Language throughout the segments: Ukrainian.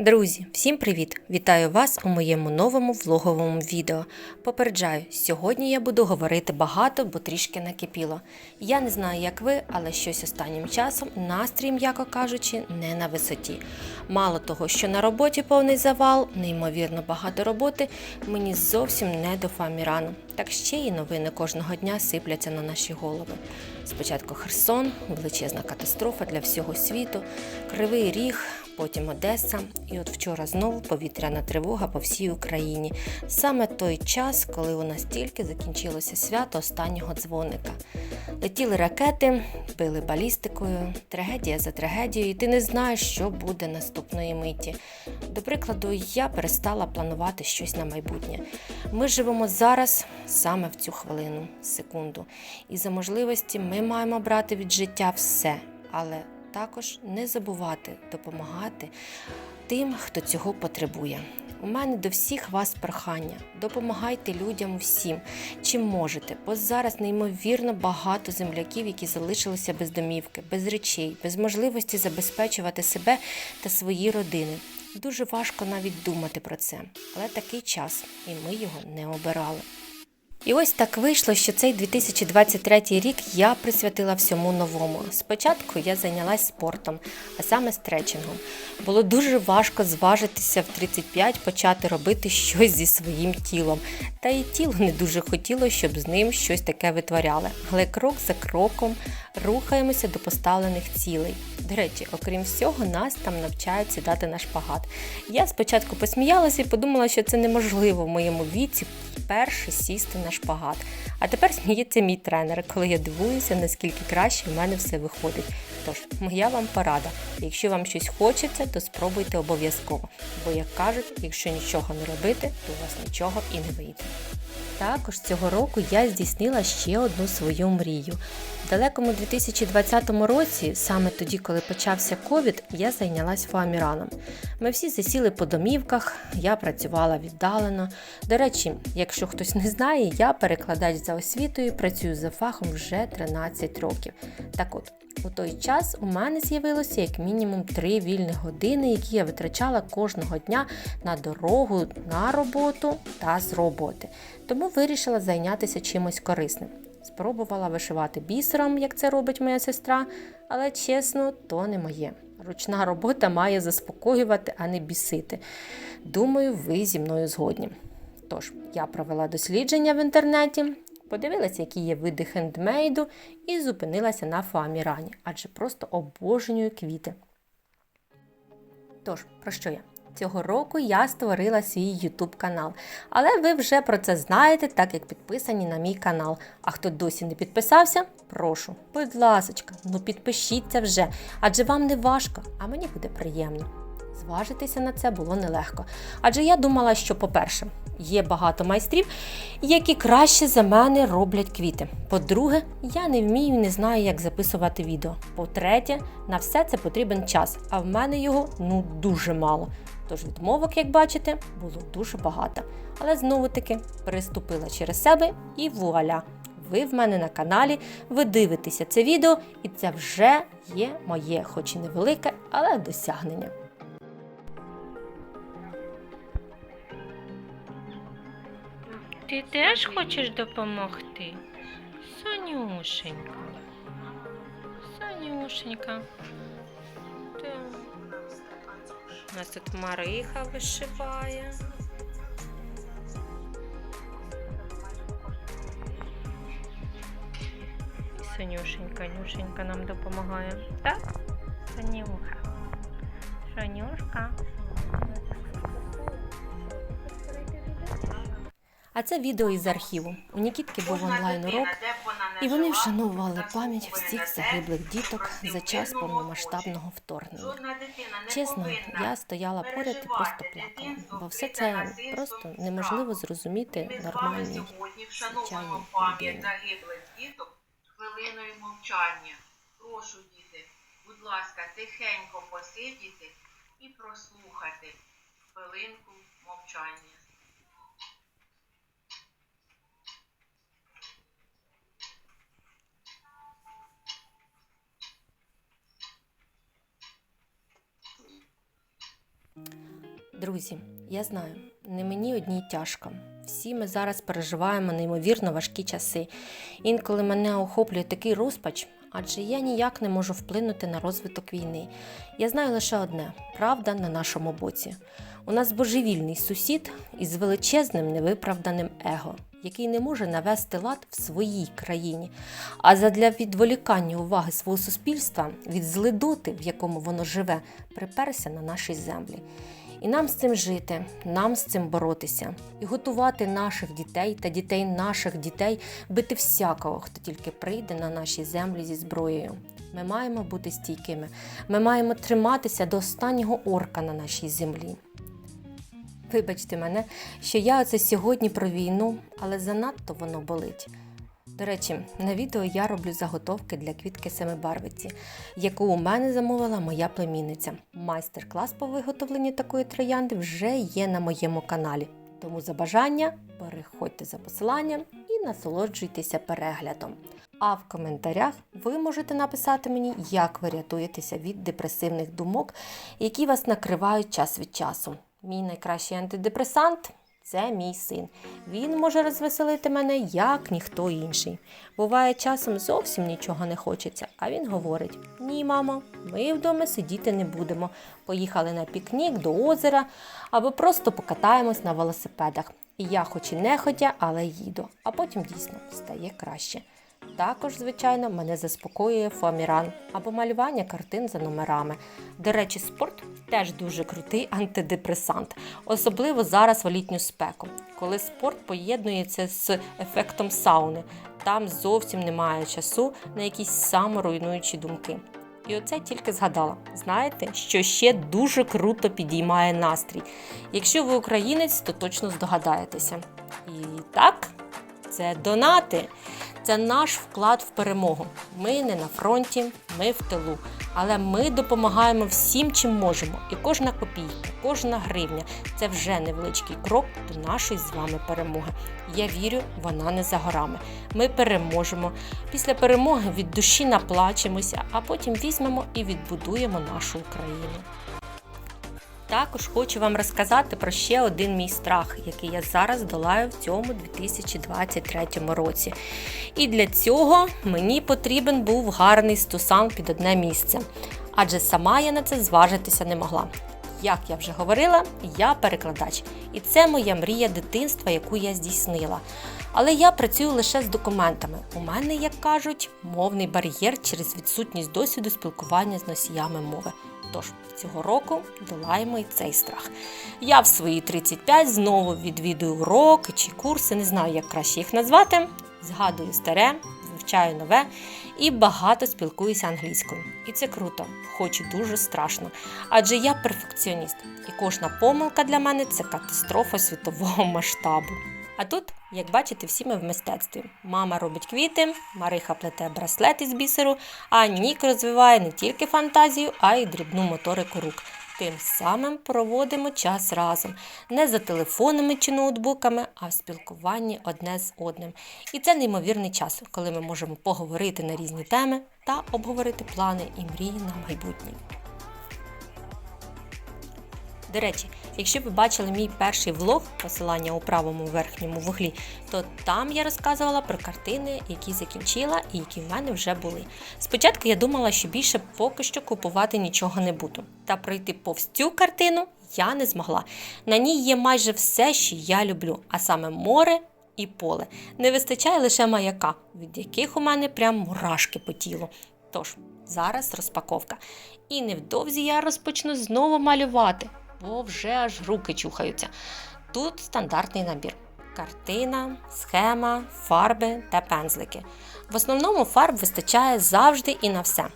Друзі, всім привіт! Вітаю вас у моєму новому влоговому відео. Попереджаю, сьогодні я буду говорити багато, бо трішки накипіло. Я не знаю, як ви, але щось останнім часом настрій, м'яко кажучи, не на висоті. Мало того, що на роботі повний завал, неймовірно багато роботи, мені зовсім не до фамірану. Так ще й новини кожного дня сипляться на наші голови. Спочатку Херсон, величезна катастрофа для всього світу, Кривий Ріг, потім Одеса. І от вчора знову повітряна тривога по всій Україні. Саме той час, коли у нас тільки закінчилося свято останнього дзвоника. Летіли ракети, били балістикою, трагедія за трагедією, і ти не знаєш, що буде наступної миті. До прикладу, я перестала планувати щось на майбутнє. Ми живемо зараз саме в цю хвилину, секунду. І за можливості ми маємо брати від життя все, але також не забувати допомагати тим, хто цього потребує. У мене до всіх вас прохання. Допомагайте людям всім, чим можете, бо зараз неймовірно багато земляків, які залишилися без домівки, без речей, без можливості забезпечувати себе та свої родини. Дуже важко навіть думати про це, але такий час, і ми його не обирали. І ось так вийшло, що цей 2023 рік я присвятила всьому новому. Спочатку я зайнялась спортом, а саме стретчингом. Було дуже важко зважитися в 35, почати робити щось зі своїм тілом. Та і тіло не дуже хотіло, щоб з ним щось таке витворяли. Але крок за кроком рухаємося до поставлених цілей. До речі, окрім всього, нас там навчають сідати на шпагат. Я спочатку посміялася і подумала, що це неможливо в моєму віці вперше сісти на шпагат. А тепер сміється мій тренер, коли я дивуюся, наскільки краще в мене все виходить. Тож, моя вам порада. Якщо вам щось хочеться, то спробуйте обов'язково. Бо, як кажуть, якщо нічого не робити, то у вас нічого і не вийде. Також цього року я здійснила ще одну свою мрію. Далекому 2020 році, саме тоді, коли почався ковід, я зайнялась фоаміраном. Ми всі засіли по домівках, я працювала віддалено. До речі, якщо хтось не знає, я перекладач за освітою, працюю за фахом вже 13 років. Так от, у той час у мене з'явилося як мінімум 3 вільні години, які я витрачала кожного дня на дорогу на роботу та з роботи. Тому вирішила зайнятися чимось корисним. Спробувала вишивати бісером, як це робить моя сестра, але чесно, то не моє. Ручна робота має заспокоювати, а не бісити. Думаю, ви зі мною згодні. Тож, я провела дослідження в інтернеті, подивилася, які є види хендмейду, і зупинилася на фоамірані, адже просто обожнюю квіти. Тож, про що я? Цього року я створила свій YouTube канал. Але ви вже про це знаєте, так як підписані на мій канал. А хто досі не підписався, прошу, будь ласочка, ну підпишіться вже, адже вам не важко, а мені буде приємно. Зважитися на це було нелегко. Адже я думала, що, по-перше, є багато майстрів, які краще за мене роблять квіти. По-друге, я не вмію і не знаю, як записувати відео. По-третє, на все це потрібен час, а в мене його ну дуже мало. Тож відмовок, як бачите, було дуже багато. Але знову таки переступила через себе і вуаля! Ви в мене на каналі, ви дивитеся це відео, і це вже є моє, хоч і невелике, але досягнення. Ти теж хочеш допомогти? Сонюшенька. Сонюшенька. Так. У нас тут Мариха вишиває. Сонюшенька, Нюшенька нам допомагає. Так? Сонюха. Сонюшка. А це відео із архіву. У Нікітки був онлайн урок, і вони вшановували пам'ять всіх загиблих діток за час повномасштабного вторгнення. Чесно, я стояла поряд і просто плакала, бо все це просто неможливо зрозуміти нормальній звичайній людині. хвилиною мовчання. Прошу, діти, будь ласка, тихенько посидіти і прослухати хвилинку мовчання. Друзі, я знаю, не мені одній тяжко. Всі ми зараз переживаємо неймовірно важкі часи. Інколи мене охоплює такий розпач, адже я ніяк не можу вплинути на розвиток війни. Я знаю лише одне: правда на нашому боці. У нас божевільний сусід із величезним невиправданим его, який не може навести лад в своїй країні. А задля відволікання уваги свого суспільства від злидоти, в якому воно живе, приперся на нашій землі. І нам з цим жити, нам з цим боротися і готувати наших дітей та дітей наших дітей бити всякого, хто тільки прийде на наші землі зі зброєю. Ми маємо бути стійкими. Ми маємо триматися до останнього орка на нашій землі. Вибачте мене, що я оце сьогодні про війну, але занадто воно болить. До речі, на відео я роблю заготовки для квітки семибарвиці, яку у мене замовила моя племінниця. Майстер-клас по виготовленню такої троянди вже є на моєму каналі. Тому за бажання переходьте за посиланням і насолоджуйтеся переглядом. А в коментарях ви можете написати мені, як ви рятуєтеся від депресивних думок, які вас накривають час від часу. Мій найкращий антидепресант це мій син. Він може розвеселити мене як ніхто інший. Буває, часом зовсім нічого не хочеться, а він говорить: Ні, мамо, ми вдома сидіти не будемо. Поїхали на пікнік до озера або просто покатаємось на велосипедах. Я, хоч і нехотя, але їду, а потім дійсно стає краще. Також, звичайно, мене заспокоює фоаміран або малювання картин за номерами. До речі, спорт теж дуже крутий антидепресант, особливо зараз в літню спеку, коли спорт поєднується з ефектом сауни. Там зовсім немає часу на якісь саморуйнуючі думки. І оце тільки згадала. Знаєте, що ще дуже круто підіймає настрій. Якщо ви українець, то точно здогадаєтеся. І так, це донати. Це наш вклад в перемогу. Ми не на фронті, ми в тилу. Але ми допомагаємо всім, чим можемо. І кожна копійка, кожна гривня це вже невеличкий крок до нашої з вами перемоги. Я вірю, вона не за горами. Ми переможемо. Після перемоги від душі наплачемося, а потім візьмемо і відбудуємо нашу Україну. Також хочу вам розказати про ще один мій страх, який я зараз долаю в цьому 2023 році. І для цього мені потрібен був гарний стусан під одне місце, адже сама я на це зважитися не могла. Як я вже говорила, я перекладач, і це моя мрія дитинства, яку я здійснила. Але я працюю лише з документами. У мене, як кажуть, мовний бар'єр через відсутність досвіду спілкування з носіями мови. Тож цього року долаємо і цей страх. Я в свої 35 знову відвідую уроки чи курси, не знаю, як краще їх назвати. Згадую старе, вивчаю нове і багато спілкуюся англійською. І це круто, хоч і дуже страшно. Адже я перфекціоніст, і кожна помилка для мене це катастрофа світового масштабу. А тут, як бачите, всі ми в мистецтві. Мама робить квіти, Мариха плете браслет із бісеру, а Нік розвиває не тільки фантазію, а й дрібну моторику рук. Тим самим проводимо час разом, не за телефонами чи ноутбуками, а в спілкуванні одне з одним. І це неймовірний час, коли ми можемо поговорити на різні теми та обговорити плани і мрії на майбутнє. До речі, якщо ви бачили мій перший влог, посилання у правому верхньому вуглі, то там я розказувала про картини, які закінчила і які в мене вже були. Спочатку я думала, що більше поки що купувати нічого не буду. Та пройти повз цю картину я не змогла. На ній є майже все, що я люблю, а саме море і поле. Не вистачає лише маяка, від яких у мене прям мурашки по тілу. Тож, зараз розпаковка. І невдовзі я розпочну знову малювати бо вже аж руки чухаються. Тут стандартний набір: картина, схема, фарби та пензлики. В основному фарб вистачає завжди і на все.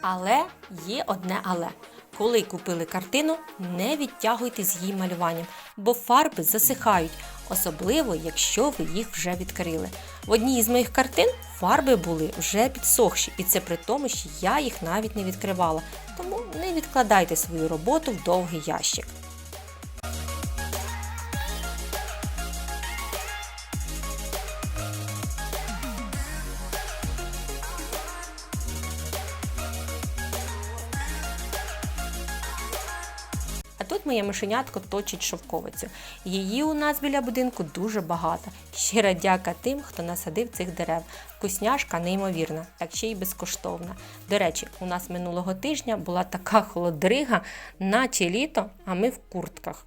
Але є одне але. Коли купили картину, не відтягуйте з її малюванням, бо фарби засихають, особливо якщо ви їх вже відкрили. В одній із моїх картин фарби були вже підсохші, і це при тому, що я їх навіть не відкривала. Тому не відкладайте свою роботу в довгий ящик. А тут моє мишенятко точить шовковицю. Її у нас біля будинку дуже багато. Щира дяка тим, хто насадив цих дерев. Вкусняшка неймовірна, так ще й безкоштовна. До речі, у нас минулого тижня була така холодрига, наче літо, а ми в куртках.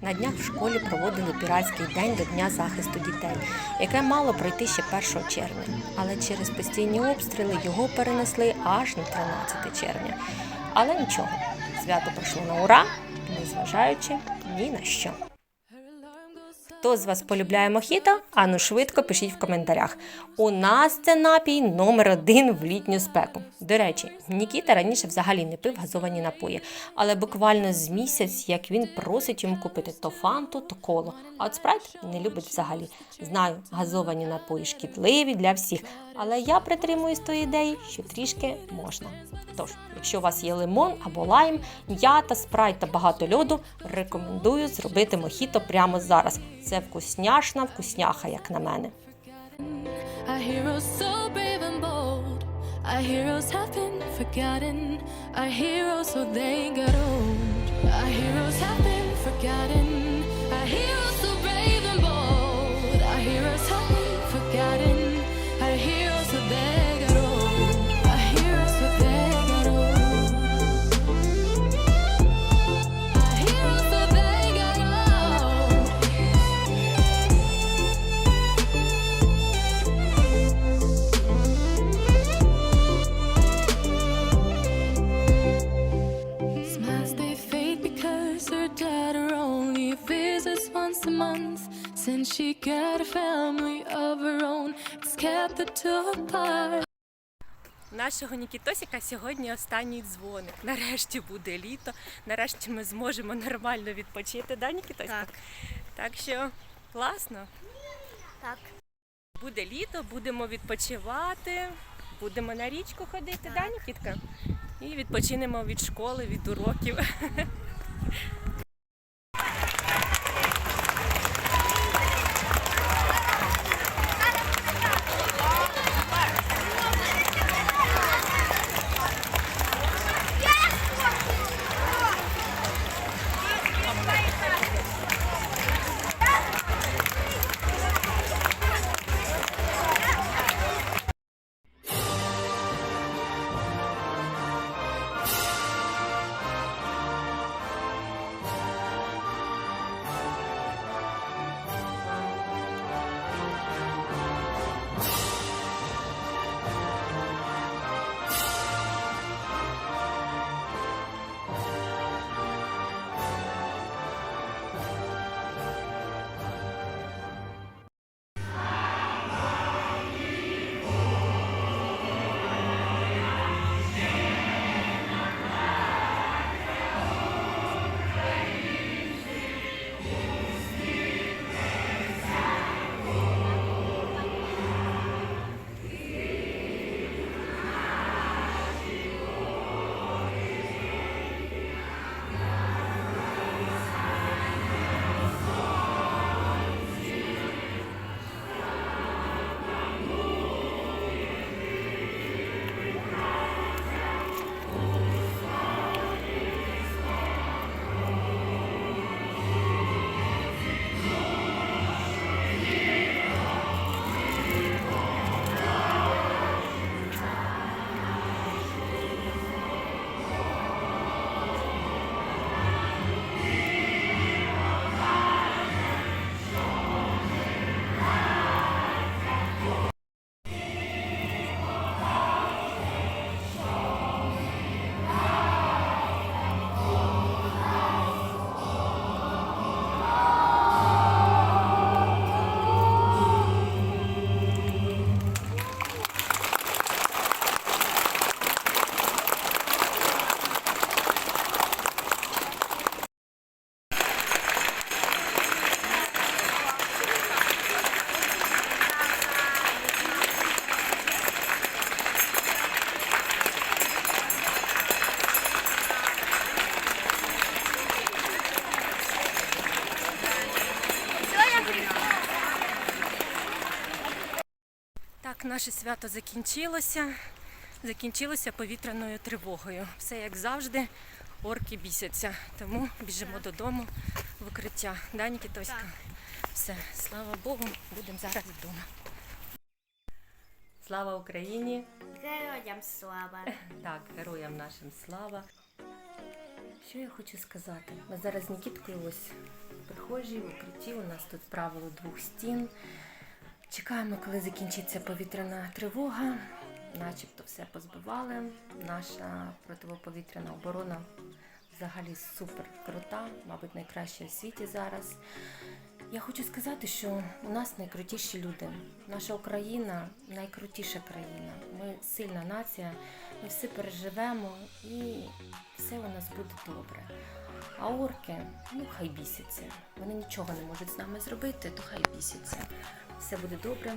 На днях в школі проводили піратський день до Дня захисту дітей, яке мало пройти ще 1 червня. Але через постійні обстріли його перенесли аж на 13 червня. Але нічого, свято пройшло на ура, незважаючи ні на що. Хто з вас полюбляє мохіто? Ану швидко пишіть в коментарях. У нас це напій номер один в літню спеку. До речі, Нікіта раніше взагалі не пив газовані напої, але буквально з місяць, як він просить йому купити то фанту, то коло. А от спрайт не любить взагалі. Знаю, газовані напої шкідливі для всіх, але я притримуюсь тої ідеї, що трішки можна. Тож, якщо у вас є лимон або лайм, м'ята, спрайт та багато льоду, рекомендую зробити мохіто прямо зараз. Це вкусняшна вкусняха, як на мене. Our heroes so brave and bold. Our heroes have been forgotten. Our heroes so they got old. Our heroes have been forgotten. Our heroes Нашого Нікітосіка сьогодні останній дзвоник. Нарешті буде літо. Нарешті ми зможемо нормально відпочити. Да, Нікітосік? Так. Так що класно. Так. Буде літо, будемо відпочивати, будемо на річку ходити, да, Нікітка? І відпочинемо від школи, від уроків. наше свято закінчилося. закінчилося повітряною тривогою. Все як завжди, орки бісяться. Тому біжимо додому в укриття. Да, Нікітоська? Все, слава Богу, будемо зараз вдома. Слава Україні! Героям слава. Так, героям нашим слава. Що я хочу сказати? Ми зараз з Нікіткою ось в прихожій, в укритті. У нас тут правило двох стін. Чекаємо, коли закінчиться повітряна тривога. Начебто все позбивали. Наша противоповітряна оборона взагалі супер крута, мабуть, найкраща в світі зараз. Я хочу сказати, що у нас найкрутіші люди. Наша Україна найкрутіша країна. Ми сильна нація, ми все переживемо і все у нас буде добре. А орки, ну хай бісяться. Вони нічого не можуть з нами зробити, то хай бісяться. Все буде добре.